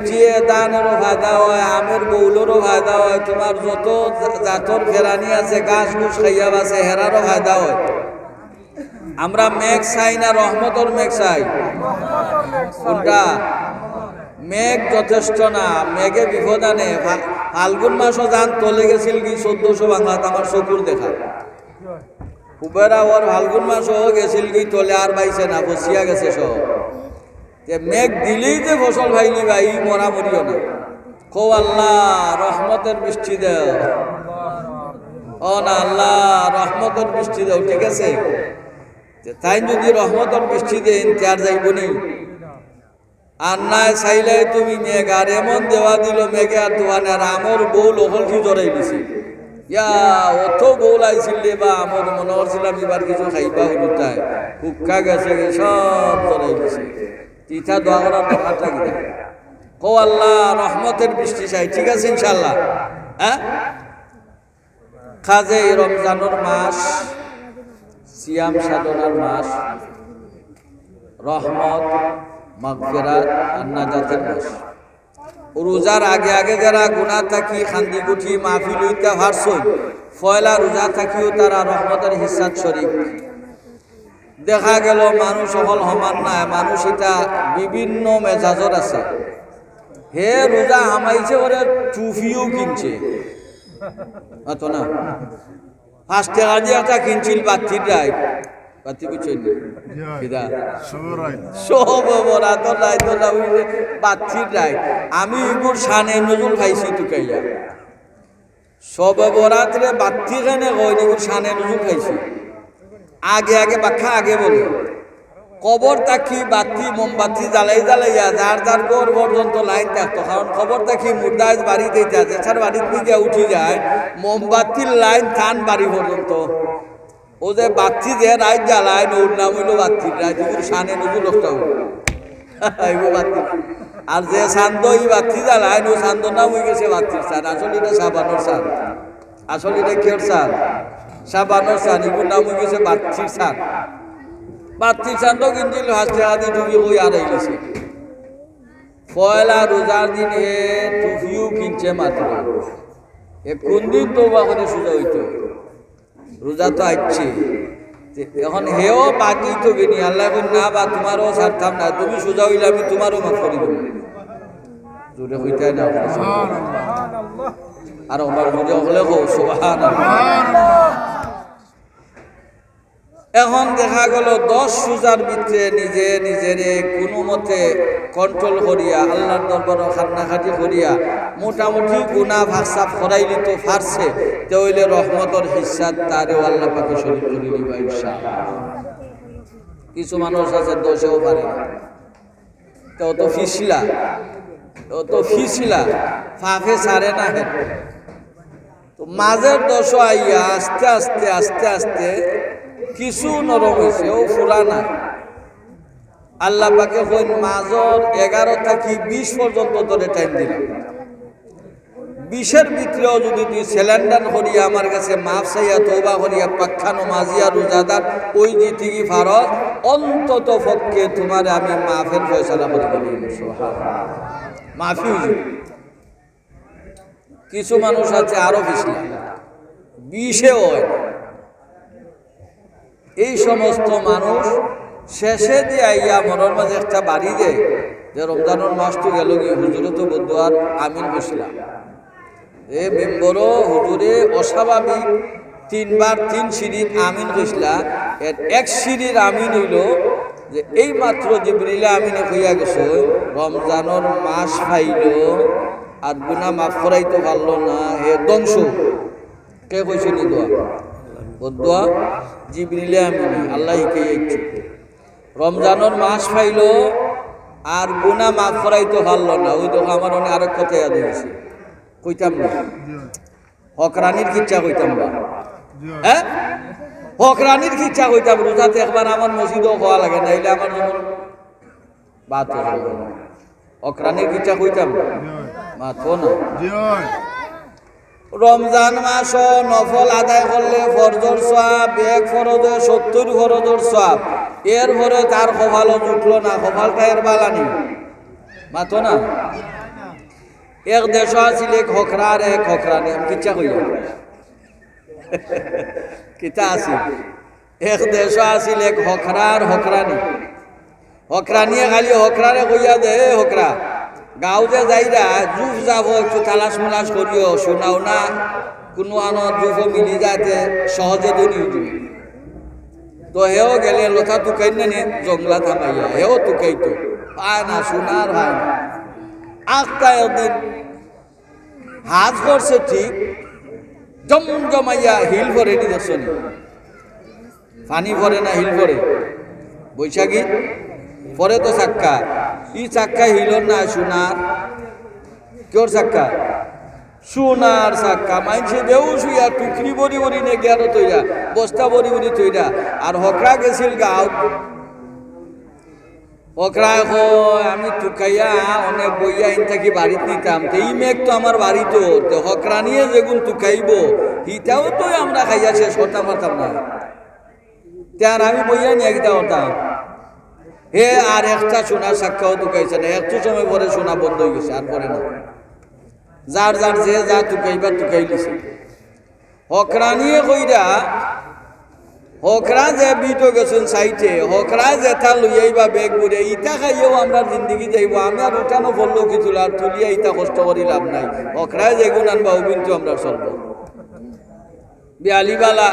জিয়ে দানেরও ফায়দা হয়, আমের বৌলেরও ফায়দা হয়, তোমার যত জাতর ফেরানি আছে গাছ গুছ খাইয়া আছে হেরারও ফায়দা হয়। আমরা মেঘ চাই না, রহমতর মেঘ চাই। কোনটা মেঘ যথেষ্ট না, মেঘে বিপদ আনে। ফাল্গুন মাসও যান, তলে গেছিল কি চোদ্দশো বাংলাত আমার চকুর দেখা। কুবেরা ওর ফাল্গুন মাসও গেছিল কি তলে আর বাইছে না, বসিয়া গেছে সব। মেঘ দিলেই যে ফসল ভাইলি ভাই মরা মরিও না। কো আল্লাহ, রহমতের বৃষ্টি দেও। ও না আল্লাহ, রহমতের বৃষ্টি দেও, ঠিক আছে? তাই যদি রহমতের বৃষ্টি দেন তার যাইব নি। আর নাই চাইলে তুমি মেঘ, আর এমন দেওয়া দিল মেঘে আর দোয়ানে আর আমর বউ লহলকি জড়াই দিছে? ইয়া, অত বউল আইছিল বা আমর মনে করছিলাম এবার কিছু খাইবা হলুতাই কুক্কা গেছে গে, সব তিথা দোয়া করার দরকার থাকি কো আল্লাহ, রহমতের বৃষ্টি চাই, ঠিক আছে ইনশাল্লাহ হ্যাঁ? এই রমজানের মাস, সিয়াম সাধনার মাস, রহমত, মাগফিরাত আর মাস। রোজার আগে আগে যারা গুণা থাকি, খান্দি গুঠি, মাহফিল হইতে ভারছই ফয়লা রোজা থাকিও তারা রহমতের হিসাব শরীফ। দেখা গেল মানুষ হল সমান নাই, মানুষ এটা বিভিন্ন মেজাজর আছে। হে রোজা হামাইছে ওরে টুফিও কিনছে। অত না। পাঁচ টাকা দিয়ে একটা কিনছিল বাতির রায় বাতি বুঝছেন সব নাই তো না উইলে বাতির রায় আমি ইগুর সানে নজুল খাইছি টুকাইয়া সব বরাত রে বাতি খানে কই ইগুর সানে নজুল খাইছি। আগে আগে বাক্কা আগে বলে। কবর তাকি বাতি, মোমবাতি জ্বালাই, জ্বালাইয়া যার যার গড় পর্যন্ত লাইন থাকতো কারণ খবর তাকি মুর্দাজ বাড়িতে যায় এছাড়া বাড়িতে গিয়ে উঠে যায় মোমবাতির লাইন থান বাড়ি পর্যন্ত ও যে বাতি যে রাত জ্বালায় ওর নাম হইল বাতির রাত সানে নজুর লোকটা আর যে শান্ত এই বাতি জ্বালায় ও শান্ত নাম হয়ে গেছে বাতির সান আসলে এটা সাবানোর সান আসলে এটা কেউর সান সাবানোর সান এগুলোর নাম হয়ে গেছে বাতির সান বাতি চান্দ কিনছিল হাসতে আদি টুপি হই আর গেছে পয়লা রোজার দিন হে টুপিও কিনছে মাত্র। এ কোন দিন তো বা করে সোজা হইতো? রোজা তো আসছে এখন হেও বাকি তো গেনি আল্লাহ কই না বা তোমারও ছাড়তাম না তুমি সোজা হইলে আমি তোমারও মাফ করে দেবো জোরে হইতে না। আর আমার জোরে হলে কো সুবহান এখন দেখা গেল দশ সুজার ভিতরে নিজে নিজেরে কোনো মতে কন্ট্রোল করিয়া, আল্লাহর দরবার খান্নাখাটি করিয়া, মোটামুটি গুণা ভাষাপ করাইলি তো ফারছে তেইলে রহমতর হিসাব তারেও আল্লাহ পাকে শরীর করে দিবা ইনশাআল্লাহ। কিছু মানুষ আছে, দোষেও পারে তো তো ফিসলা তো ফিসলা ফাফে সারে না তো মাঝের দশ আইয়া আস্তে আস্তে আস্তে আস্তে কিছু নরম হয়েছে ও ফুরা না আল্লাহ পাকে কইন মাজর এগারো থাকি বিশ পর্যন্ত ধরে টাইম দিলাম বিশের ভিতরেও যদি তুই সিলিন্ডার করিয়া আমার কাছে মাফ চাইয়া তোবা করিয়া পাক্ষানো মাজিয়া রোজাদার ওই যে ঠিকই ফারত অন্তত পক্ষে তোমার আমি মাফের ফয়সালা করে দিলাম মাফি কিছু মানুষ আছে আরও বেশি বিশেও হয়। এই সমস্ত মানুষ শেষে দিয়ে আইয়া মনের মাঝে একটা বাড়ি দেয়, যে রমজানের মাস তো গেল কি? হুজুরে তো বদুয়ার আমিন বসলাম। এ মেম্বরও হুজুরে অস্বাভাবিক, তিনবার তিন সিঁড়ির আমিন কইসলা এর এক সিঁড়ির আমিন হইল যে এই মাত্র জিবরিলা আমিনে কইয়া গেছে রমজানের মাস পাইল আর গুনা মাফ করাইতে পারল না হে ধ্বংস। কে কইছে নি দোয়া? বদুয়া জিবরিলে আমিনি আল্লাহ কে রমজানের মাস পাইল, আর গুনা মাফ করাইতে পারল না, ওই দেখো আমার অনেক আরেক কথা ইয়াদ হয়েছে কইতাম না। হকরানির খিচ্ছা কইতাম না। হ্যাঁ? হকরানির খিচ্ছা কইতাম, রোজাতে একবার আমার মসজিদও হওয়া লাগে, নাইলে আমার যেমন বাত হয়ে যাবে। হকরানির খিচ্ছা কইতাম না? মাথো না। রমজান মাস নফল আদায় করলে ফরজর সব এক ফরজে সত্তর ফরজর সব এর পরে তার কপালও জুটলো না, কপালটা এর বালানি। মাথো না? এক দেশ আছিল এক আর এক হকরানি আমি কিচ্ছা কইয়া কিতা আছিল এক দেশ আছিল এক আর হকরানি হকরানিয়ে খালি হকরারে কইয়া দে "এ হকরা। গাঁও যে যাইরা জুফ যাব, একটু তালাশ মুলাশ করিও শোনাও না, কোনো আনো জুফও মিলি যাতে সহজে দনি উঠবি। তো হেও গেলে, লতা তুকাই না নি, জংলা থামাইয়া হেও তুকাই তো, পায় না সোনার হয় না। আখটা একদিন হাত করছে ঠিক জম জমাইয়া হিল ভরে দেখছনি পানি ভরে না হিল ভরে বৈশাখী পরে তো চাক্কা ই চাক্কা হিলর না সোনার। কেউর চাক্কা? সোনার চাক্কা। মাইনছে দেউ শুইয়া, টুকরি বড়ি বড়ি নে গেল তৈরা বস্তা বড়ি বড়ি তৈরা আর হকরা গেছিল গাঁও হকরা কয়, আমি টুকাইয়া অনেক বইয়া ইন থাকি বাড়িতে নিতাম। তো এই মেঘ তো আমার বাড়িতো। তো হকরা নিয়ে যেগুন টুকাইব হিটাও তো আমরা খাইয়া শেষ করতাম পারতাম না। তার আমি বইয়া নিয়ে গিতা হতাম। হে আর একটা সোনার সাক্ষাও টুকাইছে না, একটু সময় পরে সোনা বন্ধ হয়ে গেছে, আর পরে না। যার যার যে যা টুকাইবার টুকাই দিছে হকরা নিয়ে কইরা, হকরা যে বিটো গেছেন সাইটে, হকরা যেটা লইয়াইবা বেগ বুড়ে ইটা খাইয়েও আমরা জিন্দগি যাইব। আমি আর উঠানো বলল কি তুলা আর তুলিয়া ইটা কষ্ট করি লাভ নাই। হকরা যেগুন আনবা কিন্তু আমরা চলব। বিয়ালিবালা,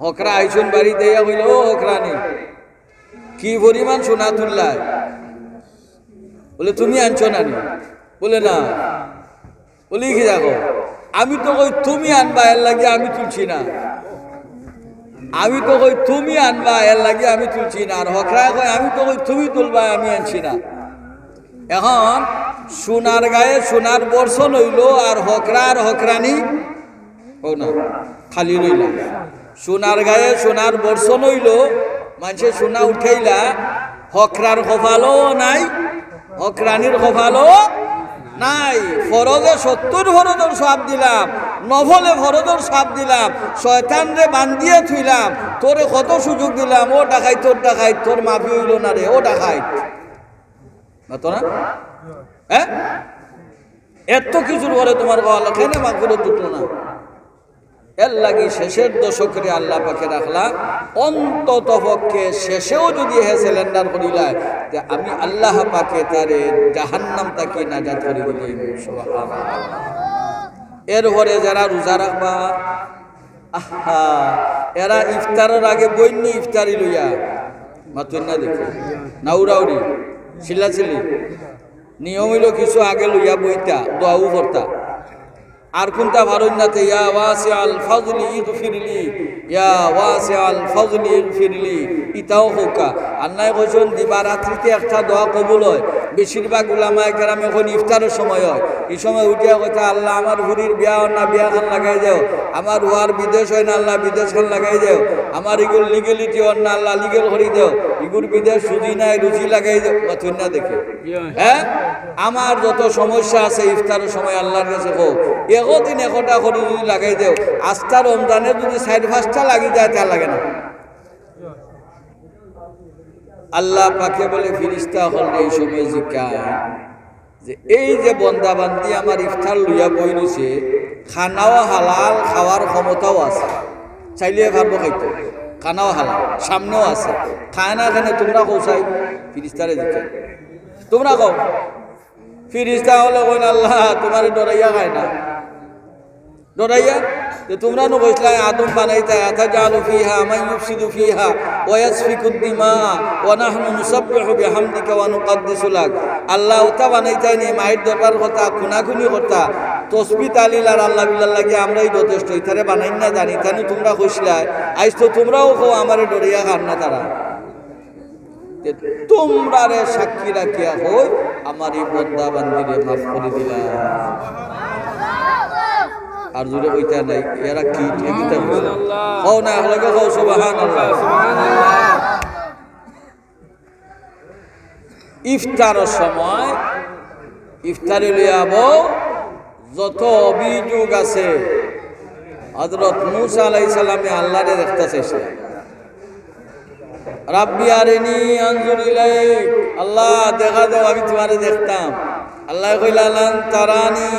হকরা আইসুন বাড়ি দেয়া হইল, ও হকরা নেই কি পরিমাণ সোনা তুললাই বলে, তুমি আনছো না বলে, না। বলি, কি দেখো? আমি তো কই, তুমি আনবা, এর লাগে আমি তুলছি না। আমি তো কই, তুমি আনবা, এর লাগে আমি তুলছি না। আর হকরা কই আমি তো কই, তুমি তুলবা, আমি আনছি না। এখন সোনার গায়ে সোনার বর্ষণ হইল, আর হকরা আর হকরানি ও না, খালি রইল। সোনার গায়ে সোনার বর্ষণ হইল মানুষে সোনা উঠাইলা, হকরার কপালও নাই, হকরানির কপালও নাই। ফরজে সত্তর ফরজর সাপ দিলাম নভলে ফরজর সাপ দিলাম শয়তান রে বান্ধিয়ে থুইলাম, তোরে কত সুযোগ দিলাম, ও ডাকাই, তোর ডাকাই, তোর মাফি হইল না রে, ও ডাকাই। না? হ্যাঁ? এত কিছুর পরে তোমার গলা কেন মাগুলো দুটো না? এর লাগি শেষের দশকরে আল্লাহ পাকে রাখলা অন্তত পক্ষে শেষেও যদি হে সিলিন্ডার করিলায়, যে আমি আল্লাহ পাকে তারে জাহান্নাম তাকে নাজাত করে দিলে এর পরে যারা রোজা রাখবা, আহা, এরা ইফতারের আগে বৈন্য ইফতারি লইয়া, মাতুন না দেখে, নাউরাউরি, চিল্লাচিল্লি, নিয়ম হইল কিছু আগে লইয়া বইতা, দোয়াও করতা। আর কোনটা ভারত নাতে ইয়া ওয়াসি আল ফাজলি ইগফিরলি। ইয়া ওয়াসি আল ফাজলি ইগফিরলি। ইতাও হোকা। আন্নাই কইছেন দিবা রাত্রিতে একটা দোয়া কবুল হয়। বেশিরভাগ উলামায়ে কেরাম এখন ইফতারের সময় হয়। এই সময় উঠিয়া কথা আল্লাহ আমার হুরির বিয়া না, বিয়া খান লাগাই দেও। আমার উহার বিদেশ হয় না, আল্লাহ বিদেশ খান লাগাই দেও। আমার ইগুল লিগেলিটি না, আল্লাহ লিগেল করি দেও। ইগুর বিদেশ সুজি নাই রুচি লাগাই মাথুন না দেখে। হ্যাঁ? আমার যত সমস্যা আছে, ইফতারের সময় আল্লাহর কাছে হোক এগোদিন একটা করে যদি লাগাই দেও। আস্থা রমজানে যদি সাইড ফাঁসটা লাগি যায় তা লাগে না। আল্লাহ পাকে বলে, ফিরিস্তা হল এই সময় জিজ্ঞায় যে এই যে বন্দাবান্দি আমার ইফতার লইয়া বই রয়েছে খানাও হালাল, খাওয়ার ক্ষমতাও আছে। চাইলে ভাববো খাইতো। খানাও হালাল সামনেও আছে। খায় না খানে তোমরা কৌসাই, ফিরিস্তারে জিজ্ঞায় তোমরা কও, ফিরিস্তা হলে কইন, আল্লাহ, তোমার ডরাইয়া খায় না। ডরাইয়া যে তোমরা নো কইসলা আদম বানাইতা আতা জালু ফিহা মান ইউফসিদু ফিহা ওয়া ইয়াসফিকু দিমা ওয়া নাহনু নুসাব্বিহু বিহামদিকা ওয়া নুকদ্দিসু লাক আল্লাহ উতা বানাইতাই নি মায়ের দরবার কথা খুনাখুনি কথা তসবি তালিল আল্লাহ বিল্লাহ লাগি আমরাই যথেষ্ট ইতারে বানাই না জানি তানি তোমরা কইসলা আইস তো তোমরাও কো আমারে ডরাইয়া খান না তারা তোমরা রে সাক্ষী রাখিয়া হই আমার এই বন্দা বান্দিরে মাফ করে দিলা আর জুড়ে কইতা নাই এরা কি না লগে সুবাহান ইফতারের সময় ইফতারি লইয়াব যত অভিযোগ আছে হজরত মুসা আলাইহিস সালামে আল্লাহরে দেখতে চাইছে। রাব্বি আরিনি আনজুর আল্লাহ দেখা দাও আমি তোমারে দেখতাম। আল্লাহ কইলালান তারানি